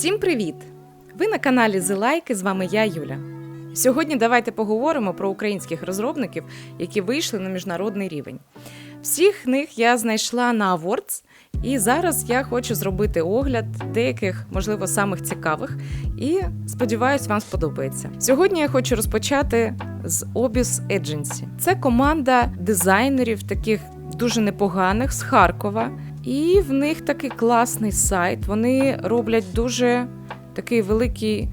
Всім привіт! Ви на каналі і з вами я, Юля. Сьогодні давайте поговоримо про українських розробників, які вийшли на міжнародний рівень. Всіх них я знайшла на Awards, і зараз я хочу зробити огляд деяких, можливо, самих цікавих, і сподіваюсь, вам сподобається. Сьогодні я хочу розпочати з Obis Agency. Це команда дизайнерів, таких дуже непоганих з Харкова. І в них такий класний сайт. Вони роблять дуже такий великий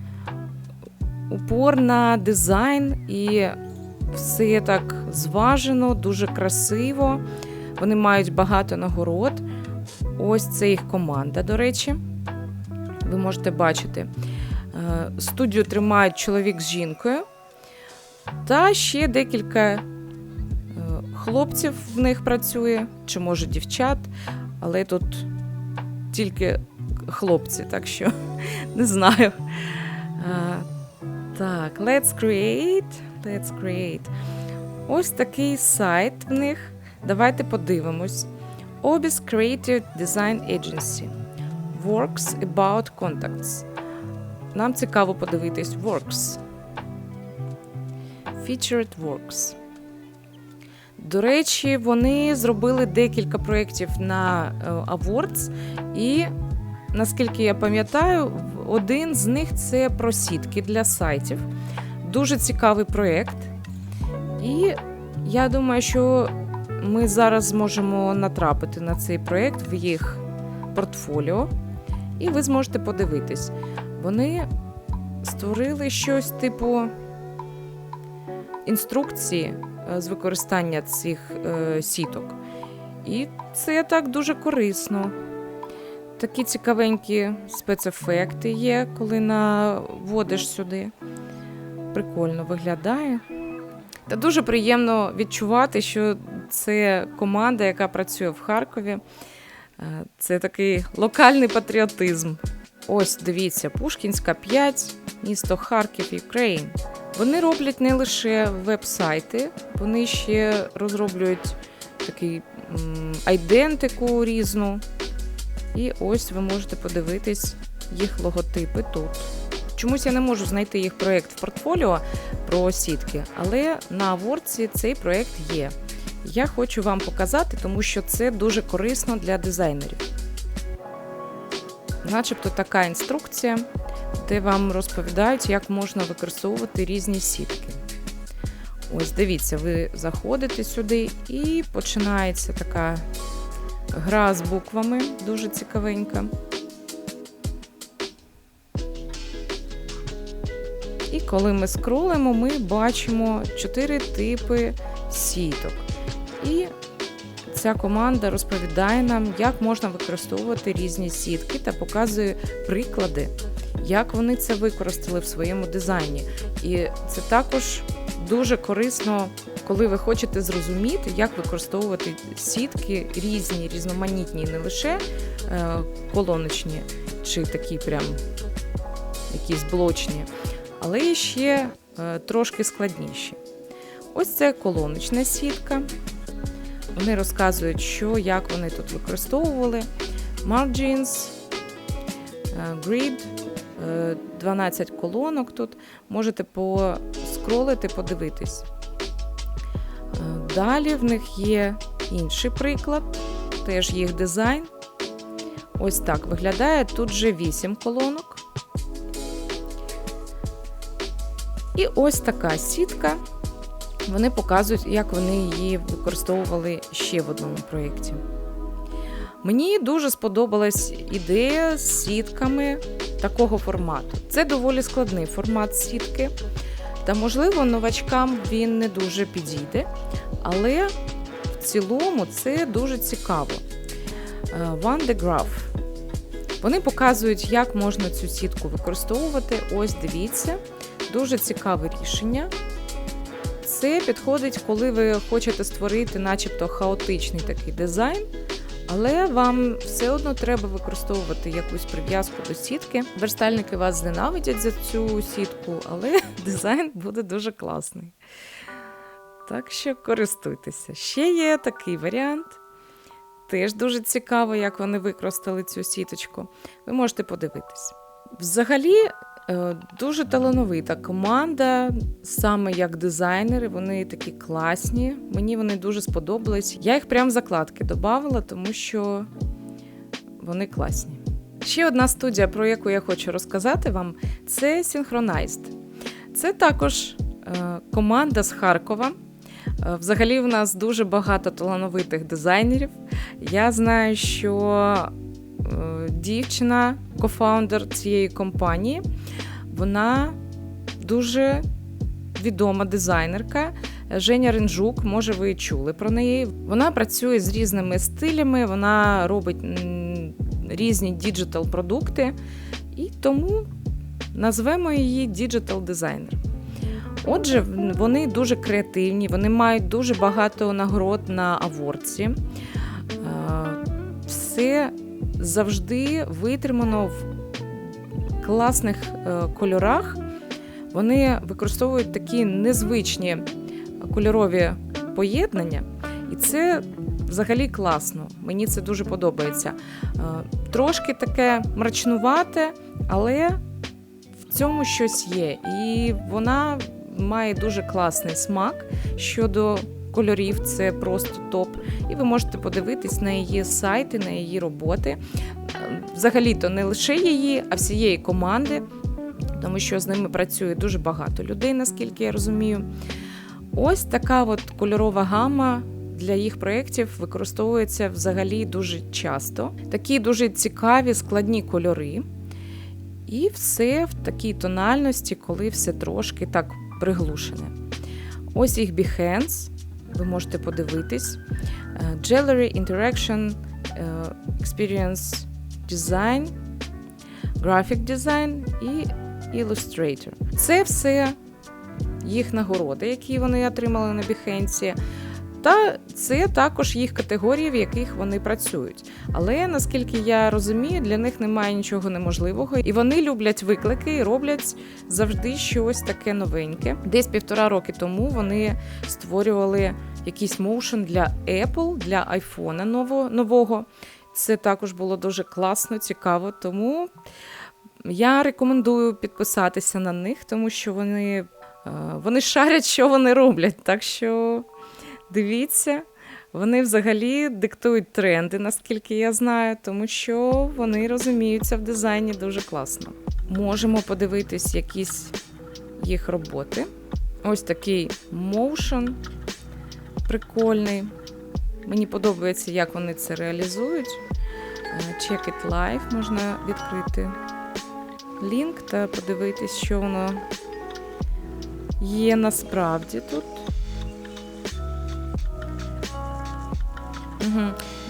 упор на дизайн, і все так зважено, дуже красиво. Вони мають багато нагород. Ось це їх команда, до речі. Ви можете бачити. Е, Студію тримають чоловік з жінкою. Та ще декілька е, хлопців в них працює, чи може дівчат, але тут тільки хлопці, так що не знаю. А, так, let's create. Let's create. Ось такий сайт в них. Давайте подивимось. Obis Creative Design Agency. Works about contacts. Нам цікаво подивитись Works. Featured Works. До речі, вони зробили декілька проєктів на е, Awards, і наскільки я пам'ятаю, один з них це про сітки для сайтів. Дуже цікавий проєкт. І я думаю, що ми зараз зможемо натрапити на цей проєкт в їх портфоліо, і ви зможете подивитись. Вони створили щось типу інструкції з використання цих е, сіток. І це так дуже корисно. Такі цікавенькі спецефекти є, коли наводиш сюди. Прикольно виглядає. Та дуже приємно відчувати, що це команда, яка працює в Харкові. Е, Це такий локальний патріотизм. Ось дивіться, Пушкінська 5, місто Харків, Україн. Вони роблять не лише веб-сайти, вони ще розроблюють такий айдентику різну. І ось ви можете подивитись їх логотипи тут. Чомусь я не можу знайти їх проєкт в портфоліо про сітки, але на Ворці цей проєкт є. Я хочу вам показати, тому що це дуже корисно для дизайнерів. Начебто така інструкція, де вам розповідають, як можна використовувати різні сітки. Ось дивіться, ви заходите сюди і починається така гра з буквами, дуже цікавенька. І коли ми скролимо, ми бачимо чотири типи сіток. І ця команда розповідає нам, як можна використовувати різні сітки та показує приклади, як вони це використали в своєму дизайні. І це також дуже корисно, коли ви хочете зрозуміти, як використовувати сітки різні, різноманітні, не лише е, колоночні чи такі прям якісь блочні, але і ще е, трошки складніші. Ось це колоночна сітка. Вони розказують, що, як вони тут використовували. Margins, е, grid, е, 12 колонок тут. Можете поскролити, подивитись. Е, Далі в них є інший приклад, теж їх дизайн. Ось так виглядає. Тут же 8 колонок. І ось така сітка. Вони показують, як вони її використовували ще в одному проєкті. Мені дуже сподобалась ідея з сітками такого формату. Це доволі складний формат сітки, та, можливо, новачкам він не дуже підійде, але в цілому це дуже цікаво. One the Graph. Вони показують, як можна цю сітку використовувати. Ось дивіться, дуже цікаве рішення. Це підходить, коли ви хочете створити, начебто, хаотичний такий дизайн, але вам все одно треба використовувати якусь прив'язку до сітки. Верстальники вас зненавидять за цю сітку, але дизайн буде дуже класний. Так що користуйтеся. Ще є такий варіант. Теж дуже цікаво, як вони використали цю сіточку. Ви можете подивитись. Взагалі, дуже талановита команда, саме як дизайнери. Вони такі класні. Мені вони дуже сподобались. Я їх прям закладки додавала, тому що вони класні. Ще одна студія, про яку я хочу розказати вам, це Synchronized. Це також е, команда з Харкова. Е, Взагалі, в нас дуже багато талановитих дизайнерів. Я знаю, що е, дівчина, кофаундер цієї компанії, вона дуже відома дизайнерка. Женя Ринжук, може, ви чули про неї. Вона працює з різними стилями, вона робить різні діджитал-продукти, і тому назвемо її діджитал-дизайнер. Отже, вони дуже креативні, вони мають дуже багато нагород на аворці. Е, Все завжди витримано в класних е, кольорах. Вони використовують такі незвичні кольорові поєднання, і це взагалі класно. Мені це дуже подобається. Е, Трошки таке мрачнувате, але в цьому щось є. І вона має дуже класний смак щодо кольорів, це просто топ. І ви можете подивитись на її сайти, на її роботи. Взагалі-то не лише її, а всієї команди, тому що з ними працює дуже багато людей, наскільки я розумію. Ось така от кольорова гама для їх проєктів використовується взагалі дуже часто. Такі дуже цікаві складні кольори. І все в такій тональності, коли все трошки так приглушене. Ось їх Behance, ви можете подивитись. Е, Jewelry Interaction е, Experience Design, Graphic Design і Illustrator. Це все їх нагороди, які вони отримали на Behance. Та це також їх категорії, в яких вони працюють. Але наскільки я розумію, для них немає нічого неможливого, і вони люблять виклики і роблять завжди щось таке новеньке. Десь півтора роки тому вони створювали якийсь моушен для Apple, для нового. нового. Це також було дуже класно, цікаво. Тому я рекомендую підписатися на них, тому що вони, е, вони шарять, що вони роблять. Так що. Дивіться, вони взагалі диктують тренди, наскільки я знаю, тому що вони розуміються в дизайні дуже класно. Можемо подивитись якісь їх роботи. Ось такий моушен прикольний. Мені подобається, як вони це реалізують. Е, Check it live можна відкрити лінк та подивитись, що воно є насправді тут. Угу.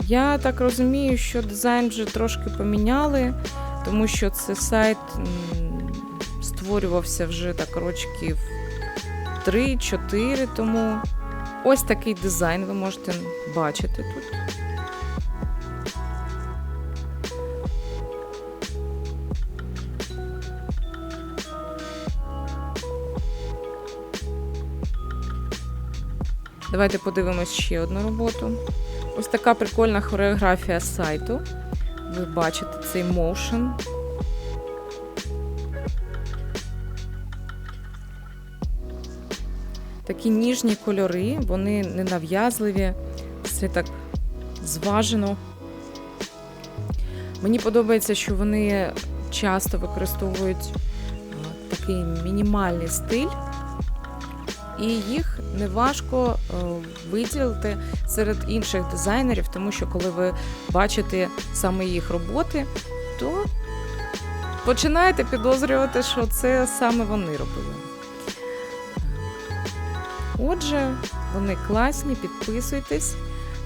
Я так розумію, що дизайн вже трошки поміняли, тому що це сайт створювався вже так рочків 3-4 тому. Ось такий дизайн ви можете бачити тут. Давайте подивимось ще одну роботу. Ось така прикольна хореографія сайту. Ви бачите цей моушен. Такі ніжні кольори, вони ненав'язливі, все так зважено. Мені подобається, що вони часто використовують такий мінімальний стиль, і їх неважко е, виділити серед інших дизайнерів, тому що коли ви бачите саме їх роботи, то починаєте підозрювати, що це саме вони робили. Отже, вони класні, підписуйтесь.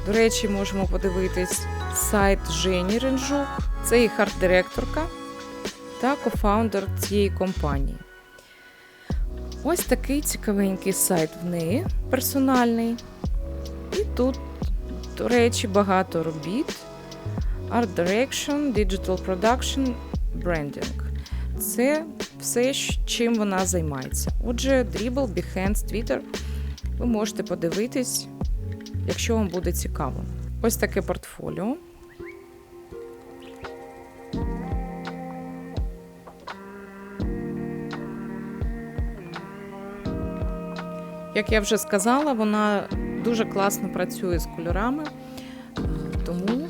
До речі, можемо подивитись сайт Жені Ренжук. Це їх арт-директорка та кофаундер цієї компанії. Ось такий цікавенький сайт в неї персональний. І тут, до речі, багато робіт. Art Direction, Digital Production, Branding. Це все, чим вона займається. Отже, Dribble, Behance, Twitter. Ви можете подивитись, якщо вам буде цікаво. Ось таке портфоліо. Як я вже сказала, вона дуже класно працює з кольорами, тому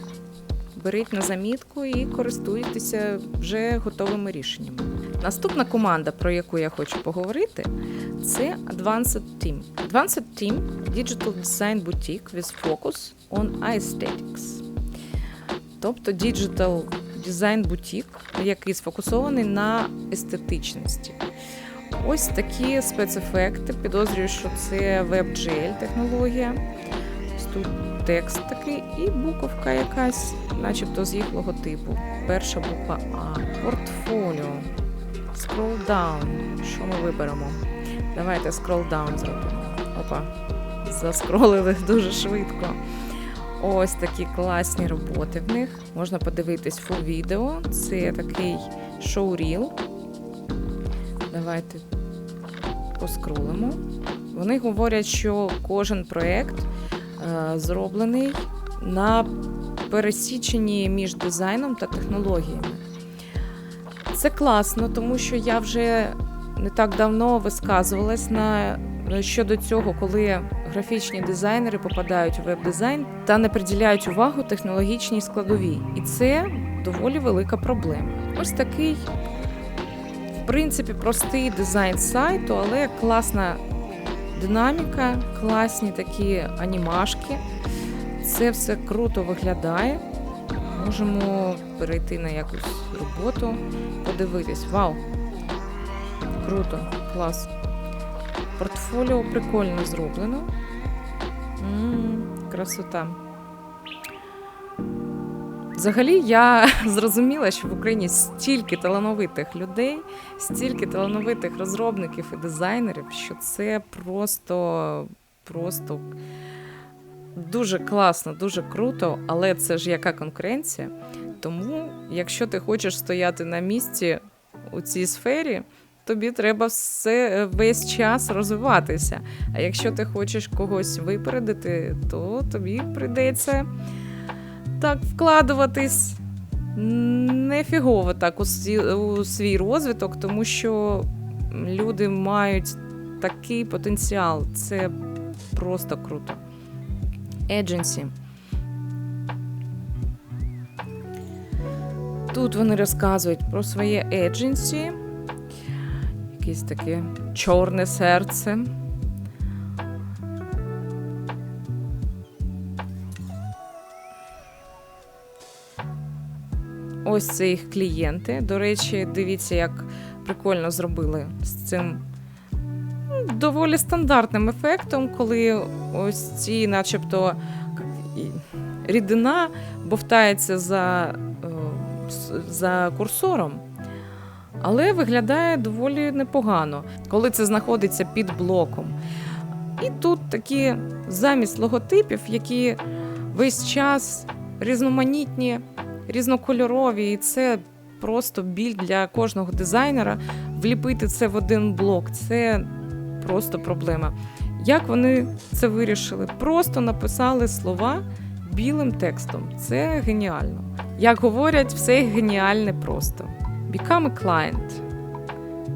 беріть на замітку і користуйтеся вже готовими рішеннями. Наступна команда, про яку я хочу поговорити, це Advanced Team. Advanced Team – Digital Design Boutique with focus on aesthetics. Тобто Digital Design Boutique, який сфокусований на естетичності. Ось такі спецефекти. Підозрюю, що це WebGL технологія. Тут текст такий і буковка якась, начебто з їх логотипу. Перша буква А. Портфоліо. Scroll down. Що ми виберемо? Давайте scroll down зробимо. Опа. Заскролили дуже швидко. Ось такі класні роботи в них. Можна подивитись фул відео. Це такий шоу-ріл. Давайте поскролимо. Вони говорять, що кожен проєкт е, зроблений на пересіченні між дизайном та технологіями. Це класно, тому що я вже не так давно висказувалась на щодо цього, коли графічні дизайнери попадають у веб-дизайн та не приділяють увагу технологічній складовій. І це доволі велика проблема. Ось такий, в принципі, простий дизайн сайту, але класна динаміка, класні такі анімашки. Це все круто виглядає. Можемо перейти на якусь роботу, подивитись. Вау! Круто, клас. Портфоліо прикольно зроблено. М, красота. Взагалі, я зрозуміла, що в Україні стільки талановитих людей, стільки талановитих розробників і дизайнерів, що це просто, просто дуже класно, дуже круто, але це ж яка конкуренція. Тому, якщо ти хочеш стояти на місці у цій сфері, тобі треба все весь час розвиватися. А якщо ти хочеш когось випередити, то тобі прийдеться так вкладуватись нефігово так у свій, розвиток, тому що люди мають такий потенціал. Це просто круто. Agency. Тут вони розказують про своє agency. Якесь таке чорне серце. Ось це їх клієнти. До речі, дивіться, як прикольно зробили з цим ну, доволі стандартним ефектом, коли ось ці, начебто, рідина бовтається за, е, за курсором. Але виглядає доволі непогано, коли це знаходиться під блоком. І тут такі замість логотипів, які весь час різноманітні, різнокольорові, і це просто біль для кожного дизайнера. Вліпити це в один блок це просто проблема. Як вони це вирішили? Просто написали слова білим текстом. Це геніально. Як говорять, все геніальне просто. Become a client.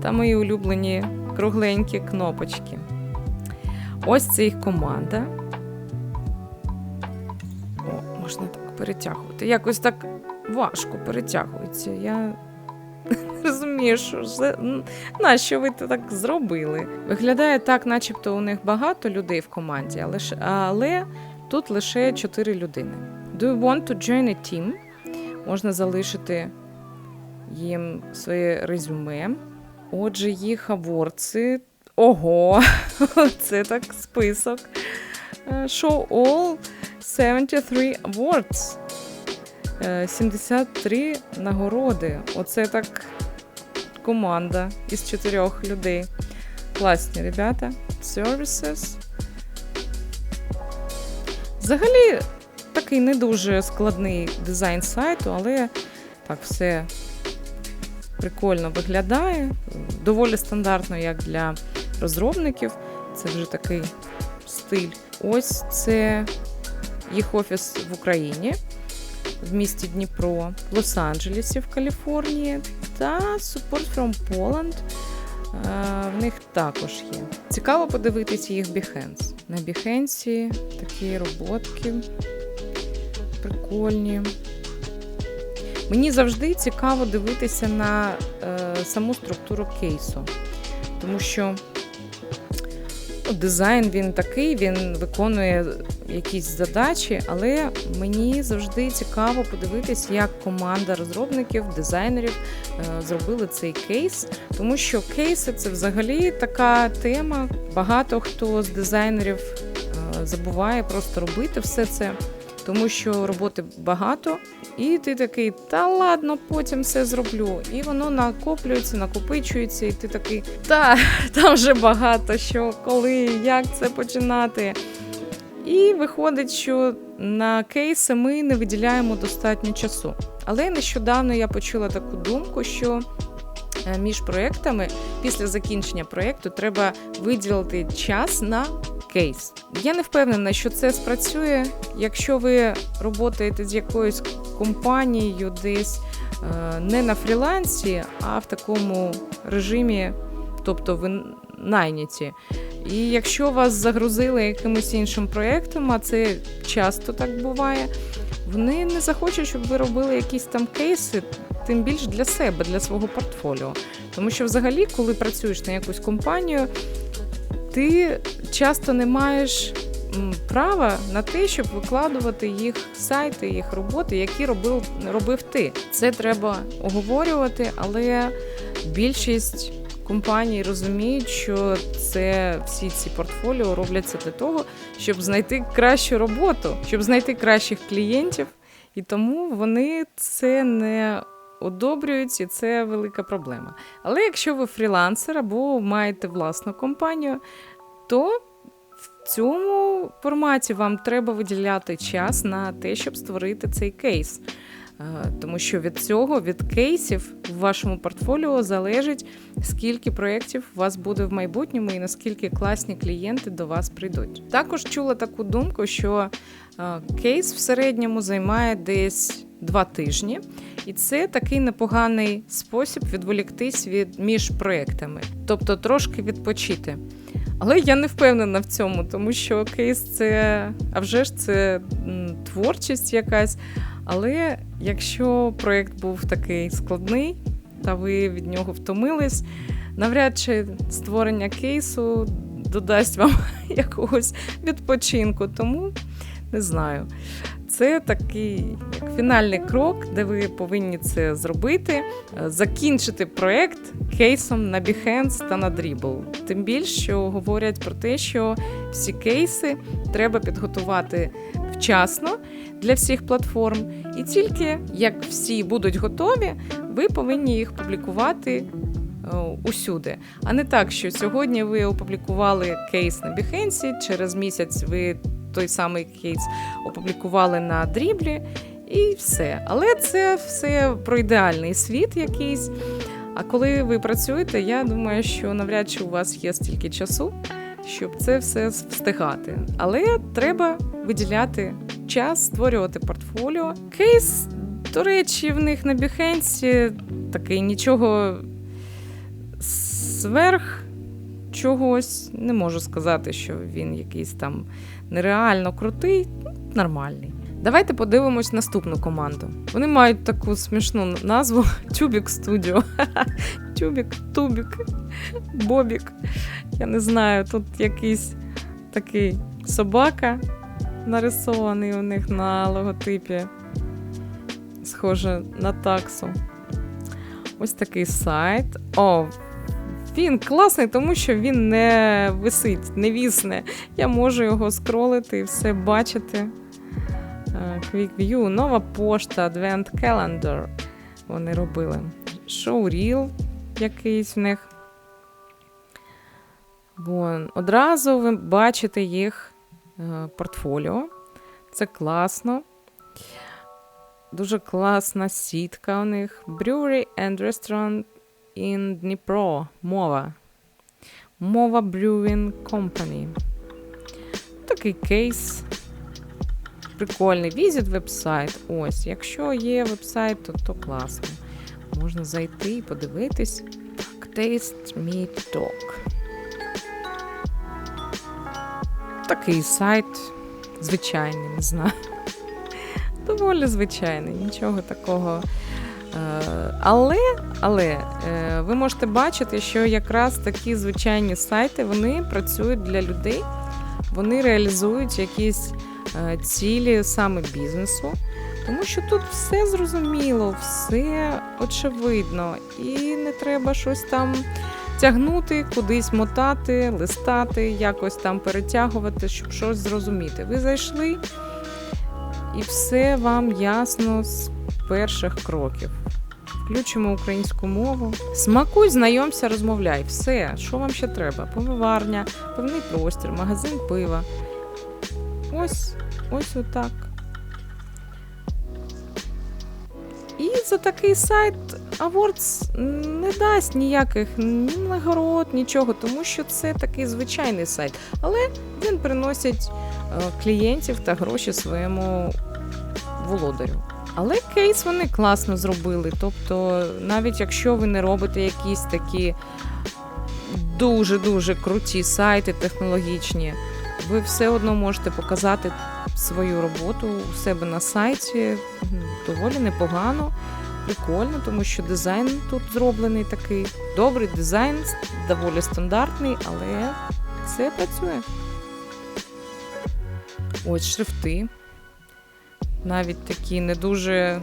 Та мої улюблені кругленькі кнопочки. Ось це їх команда. О, можна так перетягувати. Якось так важко перетягується. Я розумію, що ж нащо ви це так зробили. Виглядає так, начебто у них багато людей в команді, але, але тут лише 4 людини. Do you want to join a team? Можна залишити їм своє резюме. Отже, їх аворці. Ого, це так список. Е, Show all 73 awards. Е, 73 нагороди. Оце так команда із чотирьох людей. Класні ребята. Services. Взагалі, такий не дуже складний дизайн сайту, але так все прикольно виглядає. Доволі стандартно, як для розробників. Це вже такий стиль. Ось це їх офіс в Україні, в місті Дніпро, в Лос-Анджелесі в Каліфорнії. та Support from Poland. Е, В них також є. Цікаво подивитися їх Behance. На Behance такі роботки прикольні. Мені завжди цікаво дивитися на е, саму структуру кейсу, тому що дизайн він такий, він виконує якісь задачі, але мені завжди цікаво подивитись, як команда розробників, дизайнерів е, зробили цей кейс, тому що кейси це взагалі така тема. Багато хто з дизайнерів е, забуває просто робити все це. Тому що роботи багато, і ти такий, та ладно, потім все зроблю. І воно накоплюється, накопичується, і ти такий, та там вже багато що, коли, як це починати. І виходить, що на кейси ми не виділяємо достатньо часу. Але нещодавно я почула таку думку, що між проектами після закінчення проєкту треба виділити час на кейс. Я не впевнена, що це спрацює, якщо ви роботаєте з якоюсь компанією десь е, не на фрілансі, а в такому режимі, тобто ви найняті. І якщо вас загрузили якимось іншим проєктом, а це часто так буває, вони не захочуть, щоб ви робили якісь там кейси, тим більш для себе, для свого портфоліо. Тому що, взагалі, коли працюєш на якусь компанію, ти часто не маєш права на те, щоб викладувати їх сайти, їх роботи, які робив, робив ти. Це треба оговорювати, але більшість компаній розуміють, що це всі ці портфоліо робляться для того, щоб знайти кращу роботу, щоб знайти кращих клієнтів, і тому вони це не одобрюють, і це велика проблема. Але якщо ви фрілансер або маєте власну компанію, то в цьому форматі вам треба виділяти час на те, щоб створити цей кейс. Е, Тому що від цього, від кейсів в вашому портфоліо залежить, скільки проєктів у вас буде в майбутньому і наскільки класні клієнти до вас прийдуть. Також чула таку думку, що е, кейс в середньому займає десь два тижні, і це такий непоганий спосіб відволіктись від між проєктами, тобто трошки відпочити. Але я не впевнена в цьому, тому що кейс це, а вже ж це творчість якась. Але якщо проєкт був такий складний, та ви від нього втомились, навряд чи створення кейсу додасть вам якогось відпочинку. Тому не знаю. Це такий як фінальний крок, де ви повинні це зробити, е, закінчити проект кейсом на Behance та на Dribble. Тим більше, що говорять про те, що всі кейси треба підготувати вчасно для всіх платформ, і тільки як всі будуть готові, ви повинні їх публікувати е, усюди. А не так, що сьогодні ви опублікували кейс на Behance, через місяць ви той самий кейс опублікували на дріблі, і все. Але це все про ідеальний світ якийсь. А коли ви працюєте, я думаю, що навряд чи у вас є стільки часу, щоб це все встигати. Але треба виділяти час, створювати портфоліо. Кейс, до речі, в них на Behance такий нічого сверх чогось. Не можу сказати, що він якийсь там нереально крутий, нормальний. Давайте подивимось наступну команду. Вони мають таку смішну назву Тюбік Студіо. Тюбік, Тубік, Бобік. Я не знаю, тут якийсь такий собака нарисований у них на логотипі. Схоже на таксу. Ось такий сайт. О, він класний, тому що він не висить, не вісне. Я можу його скролити і все бачити. Е, Quick View, нова пошта, Advent Calendar. Вони робили. Showreel якийсь в них. Вон. Одразу ви бачите їх е, портфоліо. Це класно. Дуже класна сітка у них. Brewery and Restaurant in Дніпро. Мова. Мова Brewing Company. Такий кейс. Прикольний. Візит вебсайт. Ось. Якщо є вебсайт, то, то класно. Можна зайти і подивитись. Taste Me Talk. Такий сайт звичайний, не знаю. Доволі звичайний, нічого такого. Е, Але, але е, ви можете бачити, що якраз такі звичайні сайти вони працюють для людей, вони реалізують якісь е, цілі саме бізнесу, тому що тут все зрозуміло, все очевидно, і не треба щось там тягнути, кудись мотати, листати, якось там перетягувати, щоб щось зрозуміти. Ви зайшли, і все вам ясно з перших кроків. Включимо українську мову. Смакуй, знайомся, розмовляй. Все, що вам ще треба? Повиварня, певний простір, магазин пива. Ось, ось отак. І за такий сайт Awards не дасть ніяких ні нагород, нічого, тому що це такий звичайний сайт. Але він приносить е, клієнтів та гроші своєму володарю. Але кейс вони класно зробили. Тобто, навіть якщо ви не робите якісь такі дуже-дуже круті сайти технологічні, ви все одно можете показати свою роботу у себе на сайті. Доволі непогано, прикольно, тому що дизайн тут зроблений такий. Добрий дизайн, доволі стандартний, але все працює. Ось шрифти навіть такі не дуже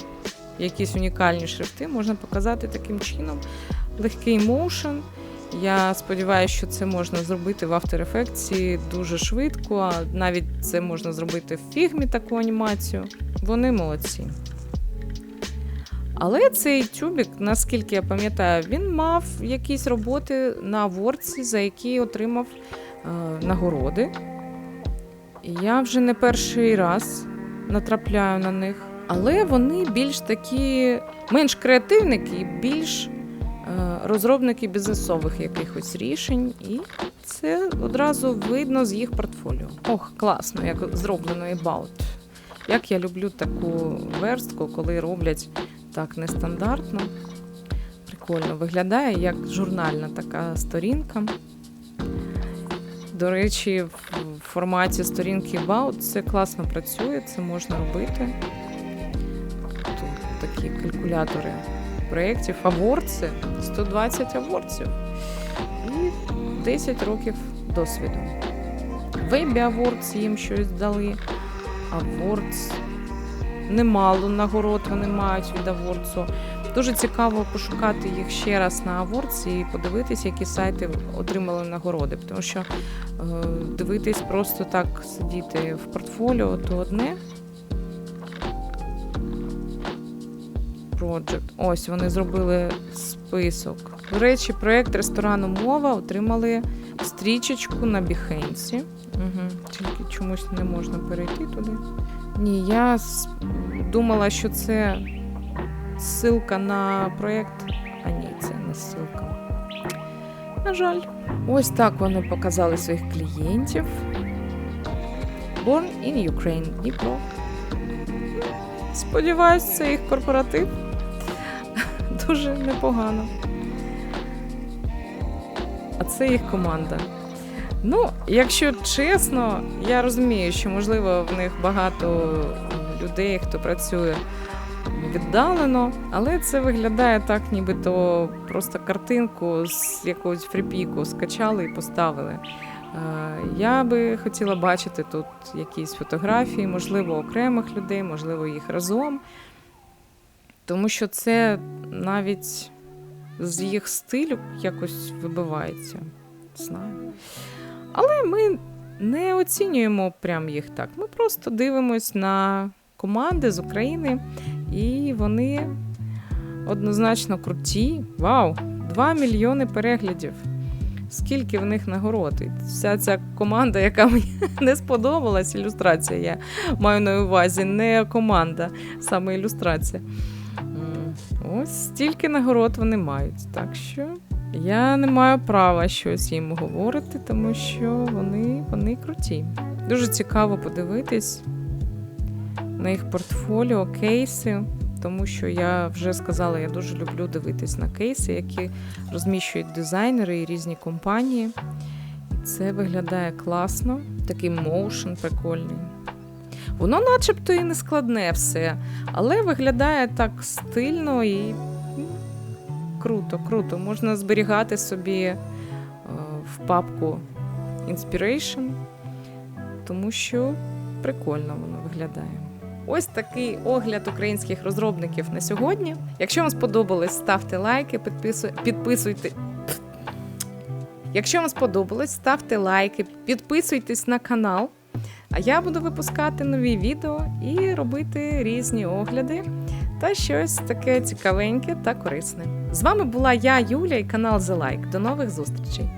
якісь унікальні шрифти можна показати таким чином. Легкий моушен. Я сподіваюся, що це можна зробити в After Effects дуже швидко, а навіть це можна зробити в фігмі таку анімацію. Вони молодці. Але цей тюбік, наскільки я пам'ятаю, він мав якісь роботи на Ворці, за які отримав е, нагороди. І я вже не перший раз натрапляю на них. Але вони більш такі менш креативники і більш е, розробники бізнесових якихось рішень, і це одразу видно з їх портфоліо. Ох, класно, як зроблено About. Як я люблю таку верстку, коли роблять так нестандартно. Прикольно виглядає як журнальна така сторінка. До речі, в форматі сторінки About це класно працює, це можна робити. Тут такі калькулятори проєктів. Аворці 120 аворців і 10 років досвіду. Вебі Awards їм щось дали. Awards немало нагород вони мають від Awards. Дуже цікаво пошукати їх ще раз на Awards і подивитись, які сайти отримали нагороди. Тому що е, дивитись просто так сидіти в портфоліо, то одне. Project. Ось вони зробили список. До речі, проєкт ресторану Мова отримали стрічечку на Біхенсі. Угу. Тільки чомусь не можна перейти туди. Ні, я думала, що це ссылка на проєкт. А ні, це не ссылка. На жаль. Ось так вони показали своїх клієнтів. Born in Ukraine, Дніпро. Сподіваюсь, це їх корпоратив. Дуже непогано. А це їх команда. Ну, якщо чесно, я розумію, що можливо в них багато людей, хто працює віддалено, але це виглядає так, нібито просто картинку з якогось фріпіку скачали і поставили. Е, Я би хотіла бачити тут якісь фотографії, можливо, окремих людей, можливо, їх разом. Тому що це навіть з їх стилю якось вибивається. Знаю. Але ми не оцінюємо прям їх так. Ми просто дивимось на команди з України, і вони однозначно круті. Вау! 2 мільйони переглядів. Скільки в них нагород? І вся ця команда, яка мені не сподобалась, ілюстрація, я маю на увазі, не команда, саме ілюстрація. Ось стільки нагород вони мають. Так що я не маю права щось їм говорити, тому що вони, вони круті. Дуже цікаво подивитись на їх портфоліо, кейси. тому що я вже сказала, я дуже люблю дивитись на кейси, які розміщують дизайнери і різні компанії. І це виглядає класно, такий моушен прикольний. Воно начебто і не складне все, але виглядає так стильно і круто, круто. Можна зберігати собі е, в папку Inspiration, тому що прикольно воно виглядає. Ось такий огляд українських розробників на сьогодні. Якщо вам сподобалось, ставте лайки, підписуй, підписуйте. Якщо вам сподобалось, ставте лайки, підписуйтесь на канал. А я буду випускати нові відео і робити різні огляди та щось таке цікавеньке та корисне. З вами була я, Юля, і канал The Like. До нових зустрічей!